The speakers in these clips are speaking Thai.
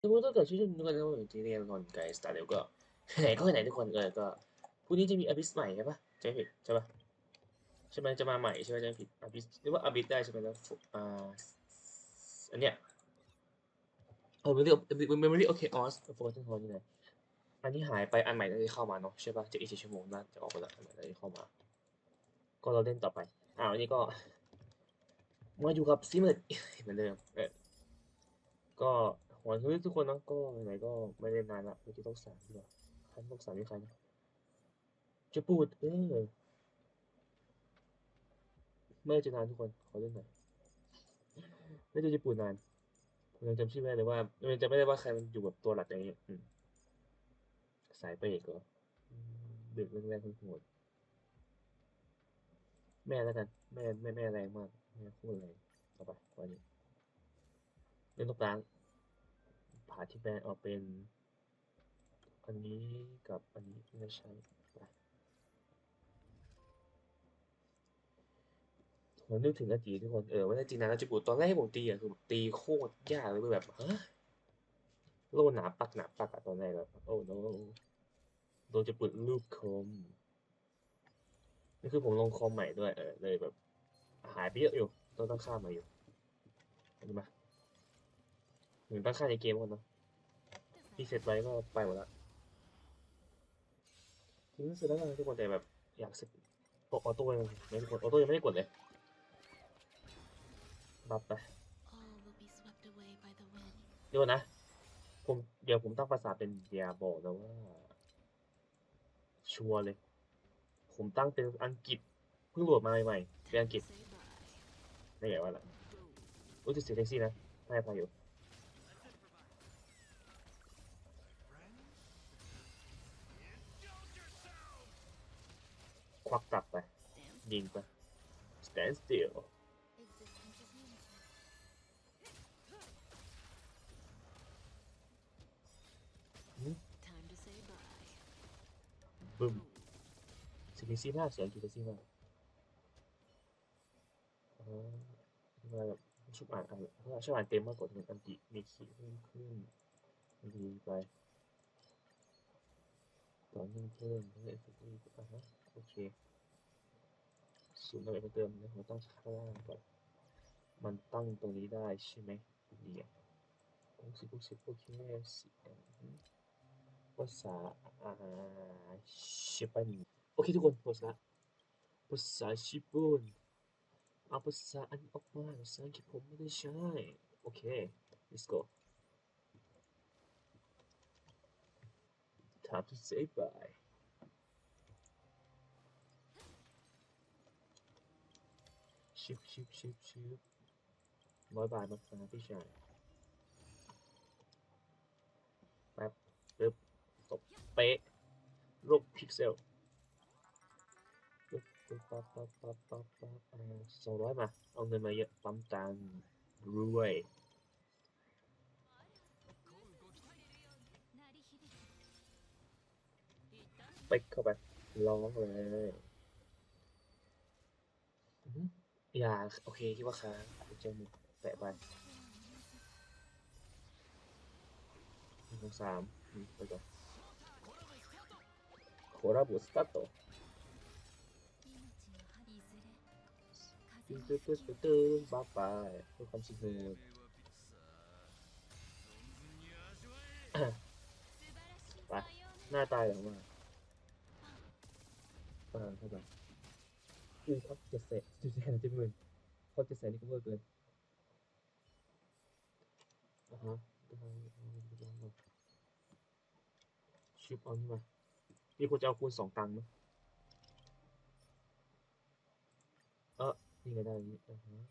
สมมติถ้าเกิดชื่อทุกคนต้องอยู่ที่เรียนนอนไกด์สตาร์เดียวก็ไหนก็ไหนทุกคนเออก็พรุ่งนี้จะมีอบิสใหม่ใช่ปะจะผิดใช่ปะใช่ไหมจะมาใหม่ใช่ไหมจะผิดอบิสหรือว่าอบิสได้ใช่ไหมแล้วอ่าอันเนี้ยเออมันเรียกมันเรียกโอเคออสโฟกัสทุกคนนี่ไงอันนี้หายไปอันใหม่น่าจะเข้ามาเนาะใช่ปะจะอีกสี่ชั่วโมงน่าจะออกไปแล้วอันใหม่น่าจะเข้ามา ก็เราเล่นต่อไปอ่าวันนี้ก็มาอยู่กับซิมเมอร์เหมือนเดิมเออก็ หวังว่าทุกคนนะก็ไหนก็ไม่ได้นานละเมื่อกี้ต้องสามดีกว่าใครต้องสามนี่ใครนะจะพูดเออไม่จะนานทุกคนขอเล่นหน่อยไม่ได้เจอญี่ปุ่นนานผมยังจำชื่อไม่ได้เลยว่ามันจะไม่ได้ว่าใครมันอยู่แบบตัวหลักอย่างนี้อืมสายเปย์ก็อืมดึกแรงๆโหดๆแม่แล้วกัน แม่แม่แม่แรงมากแม่โคตรแรงเอไปวันนี้เล่นตรงกลาง ผ่าที่แม่เอาเป็น อันนี้กับอันนี้ไม่ใช่ไปผมนึกถึงอดีตทุกคนเออว่าจริงนะจิบุตอนแรกที่ผมตีอะคือตีโคตรยากเลยแบบฮะโลหนาปักหนาปักอะตอนแรกแบบโอ้โนโดนจะปุดรูปคมนี่คือผมลงคอมใหม่ด้วยเออเลยแบบ หายไปเยอะอยู่ต้องตั้งค่าใหม่อยู่เห็นไหมเหมือนตั้งค่าในเกมก่อนเนาะ ที่เสร็จไว้ก็ไปหมดและทิ้งเสร็จแล้วนทุกคนแต่แบบอยากเสร็จกออโต้ยังไม่ได้กดออโต้ยังไม่ได้กดเลยบับไปเดี๋ยวนะผมเดี๋ยวผมตั้งภาษาเป็นเดียบอกนะว่า ชัวร์เลย ผมตั้งเป็นอังกฤษเพิ่งโหลดมาใหม่ๆเป็นอังกฤษ Say bye. ไม่ว่าละรู้สึกเสียแท็กซี่นะให้ออยู่ ควักกลับไป ยิงไป stand still บึ้มสียงแท็กซี่มาเสียงกี่แท็กซี่มากอ๋อมาแบบชุบอ่านอ่านเพราะว่าชอบอ่านเต็มมากกว่าหนึ่งอันติมีขีดเพิ่มขึ้นดีไป ต่อเนื่องเพิ่มเพื่อเอฟเฟกต์อะฮะโอเคศูนย์อะไรเพิ่มเติมนะเราต้องข้างล่างก่อนมันตั้งตรงนี้ได้ใช่ไหมดีอะหกสิบหกสิบโอเคสิภาษาอ่าญี่ปุ่นโอเคทุกคนภาษาภาษาญี่ปุ่นเอาภาษาอันนี้ออกมาภาษาอังกฤษผมไม่ได้ใช้โอเค let's go time to say bye ชิบชิบชิบชิบร้อยบาทมาครับพี่ชายแป๊บปึ๊บตบเป๊ะรูปพิกเซลปึ๊บปึ๊บปั๊บปั๊บปั๊บปั๊บปั๊บอ่าสองร้อยมา เอาเงินมาเยอะปั๊มตังค์รวย ติ๊กเข้าไปร้องเลยอย่าโอเคคิดว่าค้างเจมูกแตะไปหนึ่งสามไปก่อนโคราบุสตัตโตตึ้งตึ้งตึ้งตึ้งบ้าไปเพื่อความสุกไปหน้าตายออกมา ออเข้าใจคือเขาเจ็ดแสนเจ็ดแสนเจ็ดหมื่นเขาเจ็ดแสนนี่ก็เวอร์เกินอ่าฮะได้เอาลองมาชิปเอานี่มาพี่ควรจะเอาคูณสองตังค์มั้ยเออนี่ไงได้อันนี้อ่าฮะ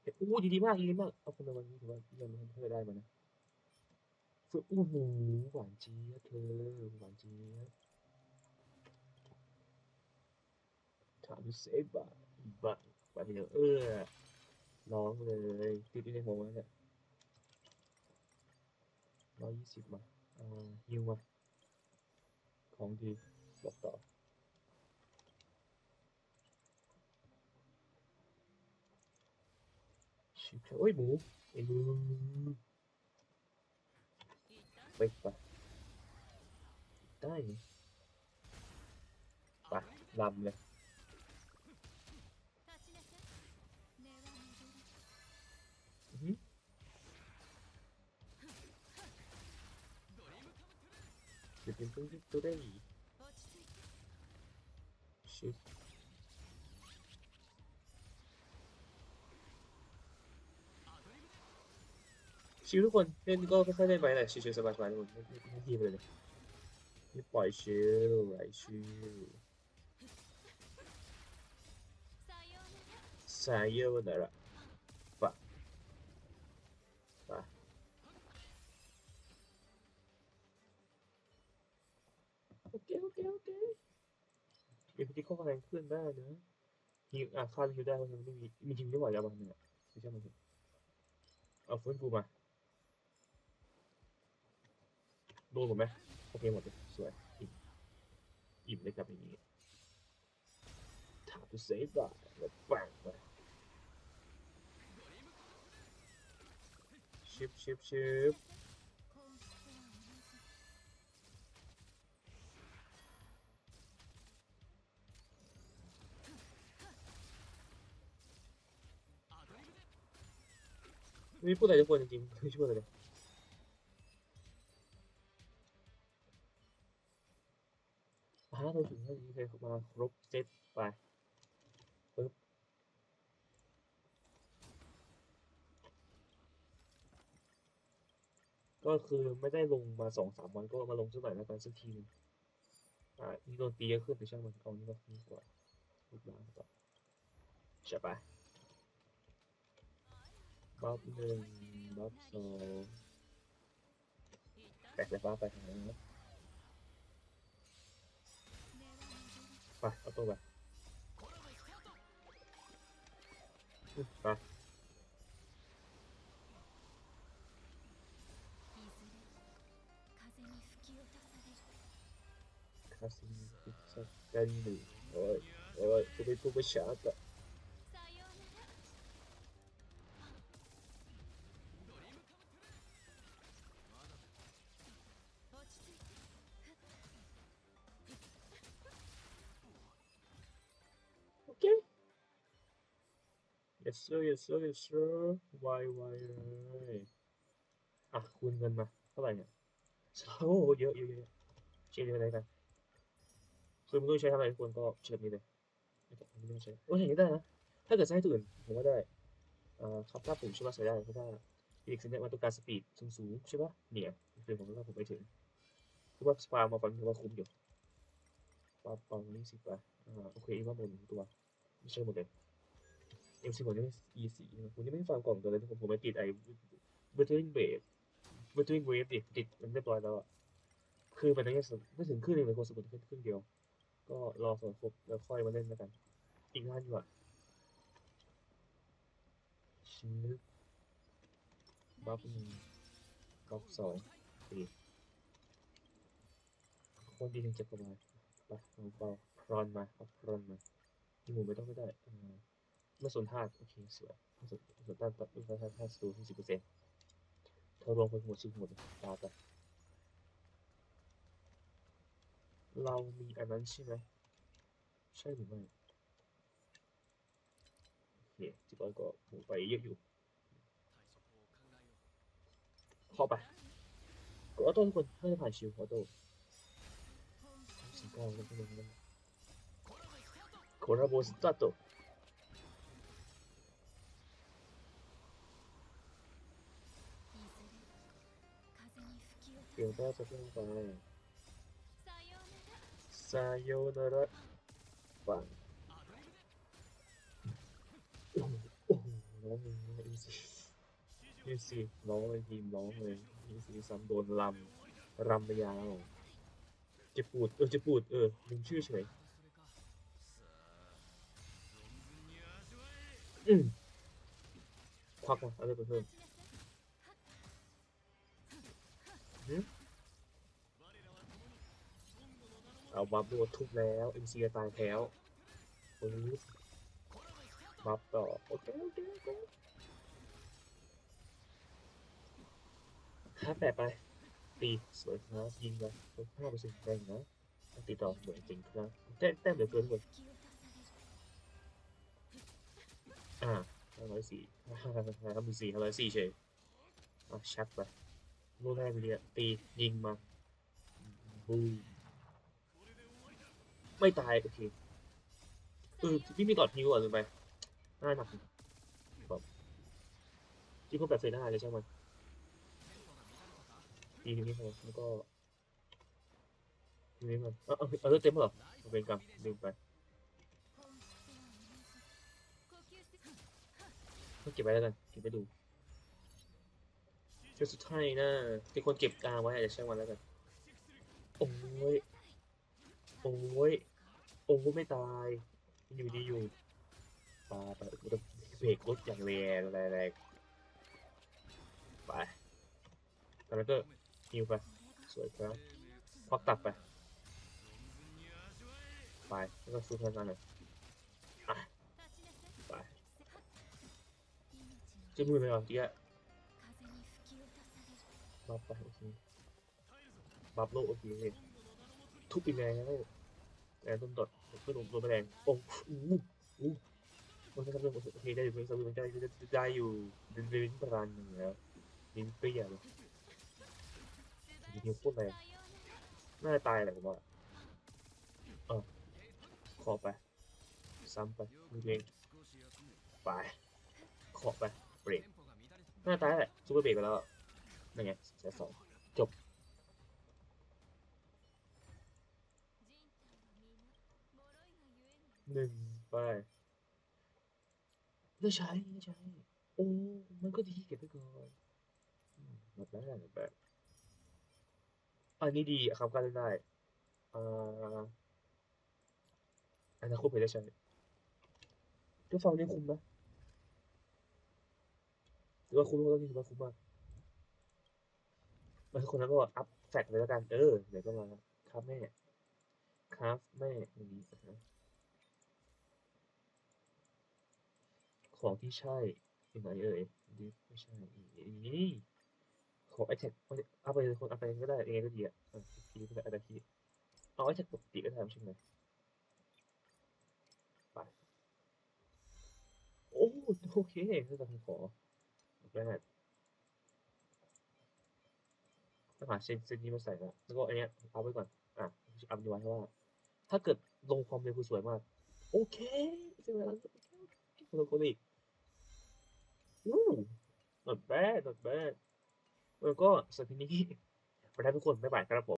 เฮ้ยอู้ดีดีมากดีดีมาก เอาคนละวันนี้ถือว่าเยี่ยมเลยถ้าได้มานะฝึกโอ้โหหวานเจี๊ยบเธอหวานเจี๊ยบ time to say bye บังไปทีเดียวเออร้องเลยติดอยู่ในหัวมันเนี่ยร้อยยี่สิบมาอ่าฮิวมา ของดีบอกต่อชิบโอ้ยหมูไอ้หมูฟกไปได้นี่ไปลำเลย เดี๋ยวเป็นตัวที่ตัวได้ 落ち着いて ชิบชิวทุกคนเล่นก็ค่อยๆเล่นไปแหละชิวๆสบายๆทุกคนไม่ไม่ไม่ทีไปเลยนี่ปล่อยชิวไหลชิว さようならさようならปะ เดี๋ยวพี่ข้อแรงขึ้นได้นะฮิวอะค่าฮิวได้เพราะมันไม่มีมีฮิวไม่ไหวแล้วบางเนี่ยไม่ใช่มันเอาฟื้นฟูมาโดนหมดไหมโอเคหมดเลยสวยอิ่มอิ่มเลยครับอย่างนี้ถามไปเซฟได้แล้วปังไปชิบชิบชิบ ไม่พูดอะไรทุกคนจริงๆไม่ช่วยเลยถ้าเราถึงเท่านี้เลยมาครบเซตไปปึ๊บก็คือไม่ได้ลงมาสองสามวันก็มาลงสักหน่อยแล้วกันสักทีหนึงอ่านี่โดนตีเยอะขึ้นแต่ช่างมันเอานี่ก็ดีกว่าลูกหลานต่อใช่ปะ บัฟหนึ่งบัฟสองแตกเลยฟ้าไปท yes sir yes sir yes sir ไวไวเลยอะคูณเงินมาเท่าไหร่เนี่ยโอ้โหเยอะเยอะเยอะเชียร์อะไรกันคือไม่รู้ใช้ทำอะไรทุกคนก็เชิญนี้เลยไม่ต้องใช้โอ้ยอย่างนี้ได้นะถ้าเกิดใช้ตัวอื่นผมว่าได้อ่าครับถ้าผมใช่ป่ะใช้ได้เพราะว่อีกสัญญาณมันต้องการสปีดสูงๆใช่ป่ะเนี่ยคือผมว่าผมไปถึงคือว่าสปามาฟังถือว่าคุ้มอยู่ปาปานี่สิบป่ะอ่าโอเคอีกว่าหมดหนึ่งตัวไม่ใช่หมดเลย เอ็มซีผมยังไม่ E สี่ผมยังไม่ฟังกล่องตัวเลยผมผมไปติดไอ้ Wuthering Wave Wuthering Wave ดิติดมันเรียบร้อยแล้วอะคือมันยังไม่ถึงครึ่งหนึงเลยคนสมุดแค่ครึ่งเดียว ก็รอส่วนครบแล้วค่อยมาเล่นแล้วกัน อีกนานอยู่อะชื้อบัฟหนึ่งบัฟสองสี่คนดีถึงจะประมาณไปเอาเบาพรอนมาเอาพรอนมาที่หมูไม่ต้องก็ได้ เออไม่สนธาตุโอเคสวยไม่สนไม่สนธาตุตัดไม่สนธาตุธาสูงสิบเปอร์เซ็นต์เธอรวมไปหมดชิ้นหมดตาไปเรามีอันนั้นใช่ไหมใช่หรือไม่โอเคจิบอยก็หมูไปเยอะอยู่เข้าไปกดออโต้ทุกคนถ้ผ่านชิวออโต้สี่เก้าแล้วก็ลงแล้วโคราโบสตาโต เดี๋ยลก็จะขึ้นไปซาโยนาระฝังโอ้โหร้องเลยอีซี่อีซี่ร้องเลยทีมร้องเลยอีซีซ้ำโดนลำลำยาวเจ็บปวดเออเจ็บปวดเออลืมชื่อเฉยควักมาเอาเลยเพิ่ม เอาบัฟตัวทุบแล้วเอ็มซีตายแล้วโอ้ยบัฟต่อโอเคโอเคโอเคห้าแปดไปตีสวยครับยิงไปห้าเปอร์เซ็นต์แรงนะตีต่อเหมือนจริงครับแต้มแต้มเหลือเกินเลยอ่าห้าร้อยสี่ห้าร้อยสี่ห้าร้อยสี่เฉยอะชักไป ลูกแรกเรียตียิงมาบูไม่ตายโอเคเออพี่มีกอดพิวอะหรือไงน่าหนักแบบที่พวกแบบเฟน่าเลยใช่ไหมตีนี้เขาแล้วก็ทีนี้มันเออเออเต็มเหรอเป็นกรรมลืมไปก็เก็บไว้แล้วกันเก็บไปดู ทีสุดท้ายนะเป็นคนเก็บกาไว้อาจจะใช้างวันแล้วกัน โอ้ย โอ้ย โอ้ยไม่ตาย อยู่ดีอยู่ปาไปกูเบรกรถอย่างแรงไรงไปแล้วก็ฮิวไป สวยครับพอกตัดไป ไป แล้วก็ซูเปอร์นั่นเลยไป ไปจะมือไปก่อนเดียว บัฟไปโอเคบัฟโลโอเคเลยทุบอีกแรงแล้วแรงต้นดอดเพื่อนลงตัวแรงโอ้อู้อู้มันจะทำเรื่องโอเคได้อยู่เพื่อนสวิมันได้ได้อยู่ลิ้นประรันอย่างเงี้ยลิ้นเปรี้ยเลยยิงโคตรแรงน่าจะตายแหละผมว่าเออขอไป ซ้ำไปมือเพลงไป ขอไป เบรกน่าตายแหละซูเปอร์เบรกไปแล้ว ยังไงเสียสองจบ หนึ่งไปเลือใช้เลือใช้ โอ้ มันก็ดีเก็บไปก่อนหมดแล้วหมดแบบอันนี้ดีครับการเล่ได้อานนั้นควบคุมได้ใช่ทุกฝั่งนี้คุ้มนะหรือว่าคุ้มก็ต้องดีหรืว่าคุ้มมาก แล้วคนนั้นก็อัพแฟกเลยแล้วกันเออเดี๋ยวก็มาครับแม่ครับแม่อย่างนี้นะฮะของที่ใช่อยู่ไหนเอ่ยดิฟไม่ใช่นี่ขอไอแท็กเอาไปคนเอาไปก็ได้ยังไงก็ดีอะอะคีก็ได้อะไรคีเอาไอแท็กปกติก็ได้ใช่ไหมไปโอ้โอเคถ้าจะขอแรกต้อง หาเส้นเส้นนี้มาใส่ละแล้วก็อันเนี้ยเอาไว้ก่อนอะเอาไปไว้เพราะว่า ถ้าเกิดลงความเร็วคือสวยมาก โอเคเส้นนั้นโลโก้อีกอู้ not bad not bad แล้วก็สำหรับทีนี้ไปได้ทุกคนบ๊ายบายครับผม